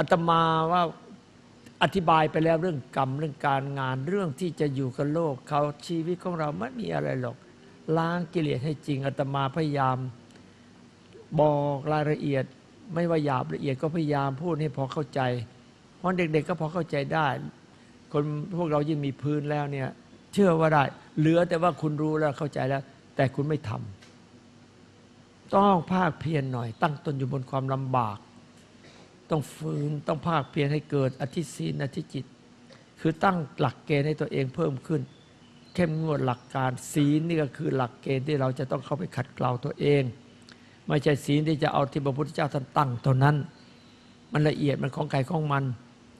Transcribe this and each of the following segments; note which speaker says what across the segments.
Speaker 1: อาตมาว่าอธิบายไปแล้วเรื่องกรรมเรื่องการงานเรื่องที่จะอยู่กับโลกเขาชีวิตของเราไม่มีอะไรหรอก ล้างกิเลสให้จริงอาตมาพยายาม บอกรายละเอียด ไม่ว่าหยาบละเอียดก็พยายามพูดให้พอเข้าใจ เพราะเด็กๆก็พอเข้าใจได้ คนพวกเรายิ่งมีพื้นแล้วเนี่ย เชื่อว่าได้ เหลือแต่ว่าคุณรู้แล้วเข้าใจแล้ว แต่คุณไม่ทำต้องภาคเพียรหน่อย ตั้งตนอยู่บนความลำบาก ต้องฝืนต้องภาคเพียรให้เกิดอธิศีนอธิจิต คือตั้งหลักเกณฑ์ให้ตัวเองเพิ่มขึ้น เข้มงวดหลักการศีลนี่ก็คือหลักเกณฑ์ที่เราจะต้องเข้าไปขัดเกลาตัวเอง ไม่ใช่ศีลที่จะเอาที่พระพุทธเจ้าท่านตั้งเท่านั้น มันละเอียดมันของใครของมัน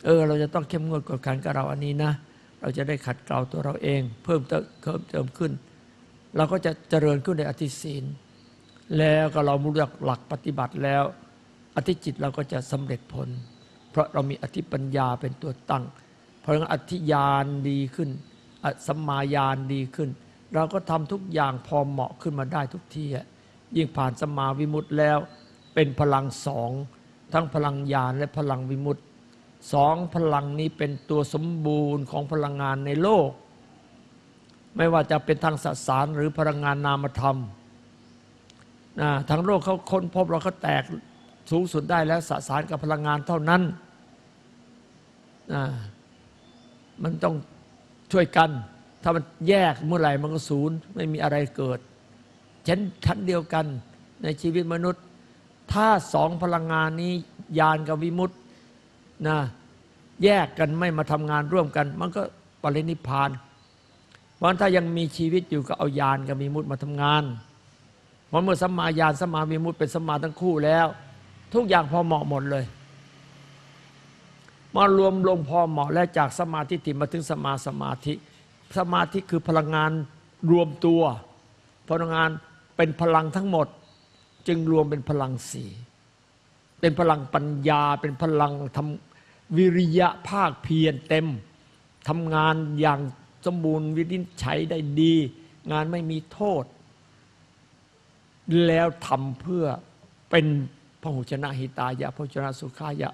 Speaker 1: เออ เราจะต้องเข้มงวดกดขันกับเราอันนี้นะ เราจะได้ขัดเกลาตัวเราเอง เพิ่มเติมเพิ่มเติมขึ้น เราก็จะเจริญขึ้นในอธิศีลแล้วก็เรารู้จักหลักปฏิบัติแล้ว ธิจิตเราก็จะสำเร็จผล เพราะเรามีอธิปัญญาเป็นตัวตั้ง เพราะงั้นอธิญาณดีขึ้นอสัมมาญาณดีขึ้น เราก็ทำทุกอย่างพอเหมาะขึ้นมาได้ทุกที่ยิ่งผ่านสมมาวิมุตติแล้ว เป็นพลังสองทั้งพลังญาณและพลังวิมุตติสองพลังนี้เป็นตัวสมบูรณ์ของพลังงานในโลก ไม่ว่าจะเป็นทางสสารหรือพลังงานนามธรรมนะทางโลกเขาค้นพบเราก็แตก สูงสุดได้แล้วสสารกับพลังงานเท่านั้นนะมันต้องช่วยกัน ถ้ามันแยกเมื่อไหร่มันก็ศูนย์ไม่มีอะไรเกิดเชั้นชั้นเดียวกันในชีวิตมนุษย์ ถ้าสองพลังงานนี้ยานกับวิมุตนะแยกกันไม่มาทำงานร่วมกัน มันก็ปรินิพานเพราะฉะนั้นถ้ายังมีชีวิตอยู่ก็เอายานกับวิมุตมาทำงานเพราะเมื่อสัมมาญาณสัมมาวิมุตเป็นสัมมาทั้งคู่แล้ว ทุกอย่างพอเหมาะหมดเลยมารวมลงพอเหมาะและจากสมาธิติมาถึงสมาสมาธิ สมาธิคือพลังงานรวมตัว พลังงานเป็นพลังทั้งหมด จึงรวมเป็นพลังสีเป็นพลังปัญญา เป็นพลังทำวิริยะภาคเพียรเต็มทำงานอย่างสมบูรณ์วินิจฉัยได้ดี งานไม่มีโทษ แล้วทำเพื่อเป็น พหุชนะหิตายะพหุชนะสุขายะ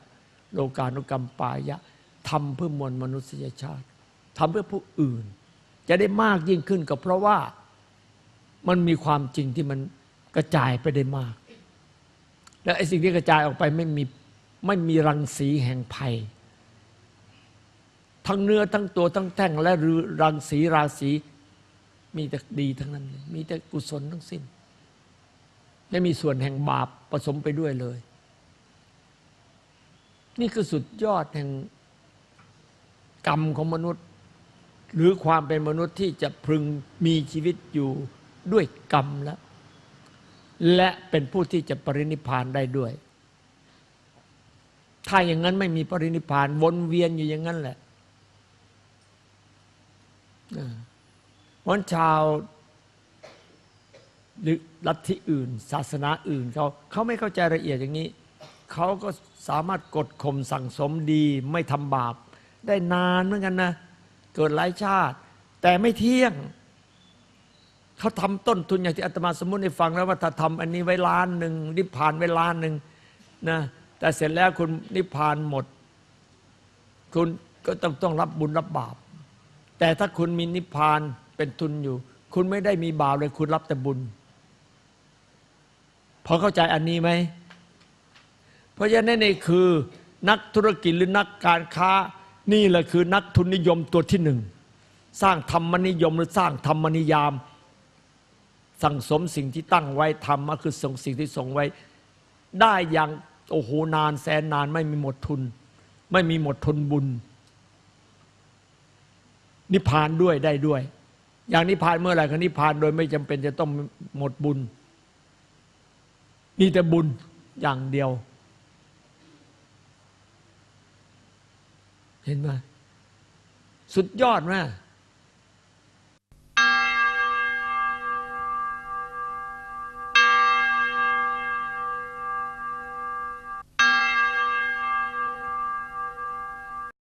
Speaker 1: โลกานุกรรมปายะทำเพื่อมวลมนุษยชาติทำเพื่อผู้อื่น จะได้มากยิ่งขึ้นก็เพราะว่ามันมีความจริงที่มันกระจายไปได้มาก และไอ้สิ่งที่กระจายออกไปไม่มีไม่มีรังสีแห่งภัย ทั้งเนื้อทั้งตัวทั้งแท่งและรังสีราศีมีแต่ดีทั้งนั้นเลยมีแต่กุศลทั้งสิ้น ไม่มีส่วนแห่งบาปผสมไปด้วยเลย นี่คือสุดยอดแห่งกรรมของมนุษย์ หรือความเป็นมนุษย์ที่จะพึงมีชีวิตอยู่ด้วยกรรมแล้วและเป็นผู้ที่จะปรินิพานได้ด้วย ถ้าอย่างนั้นไม่มีปรินิพานวนเวียนอยู่อย่างนั้นแหละวันชาว หรือลัทธิอื่น ศาสนาอื่นเขาเขาไม่เข้าใจละเอียดอย่างนี้เขาก็สามารถกดข่มสั่งสมดีไม่ทำบาป ได้นานเหมือนกันนะ เกิดหลายชาติ แต่ไม่เที่ยงเขาทำต้นทุนอย่างที่อาตมาสมมติให้ฟังแล้วว่าถ้าทำอันนี้ไว้ล้านหนึ่งนิพพานไว้ล้านหนึ่งนะแต่เสร็จแล้วคุณนิพพานหมด คุณก็ต้องต้องรับบุญรับบาป แต่ถ้าคุณมีนิพพานเป็นทุนอยู่ คุณไม่ได้มีบาปเลยคุณรับแต่บุญ พอเข้าใจอันนี้ไหม เพราะฉะนั้นนี่คือนักธุรกิจหรือนักการค้านี่แหละคือนักทุนนิยมตัวที่หนึ่ง สร้างธรรมนิยมหรือสร้างธรรมนิยาม สั่งสมสิ่งที่ตั้งไว้ทำมาคือส่งสิ่งที่ส่งไว้ ได้อย่างโอ้โหนานแสนนานไม่มีหมดทุน ไม่มีหมดทุนบุญ นิพพานด้วยได้ด้วย อย่างนิพพานเมื่อไหร่ก็นิพพานโดยไม่จำเป็นจะต้องหมดบุญ มีแต่บุญอย่างเดียว เห็นไหมสุดยอดไหม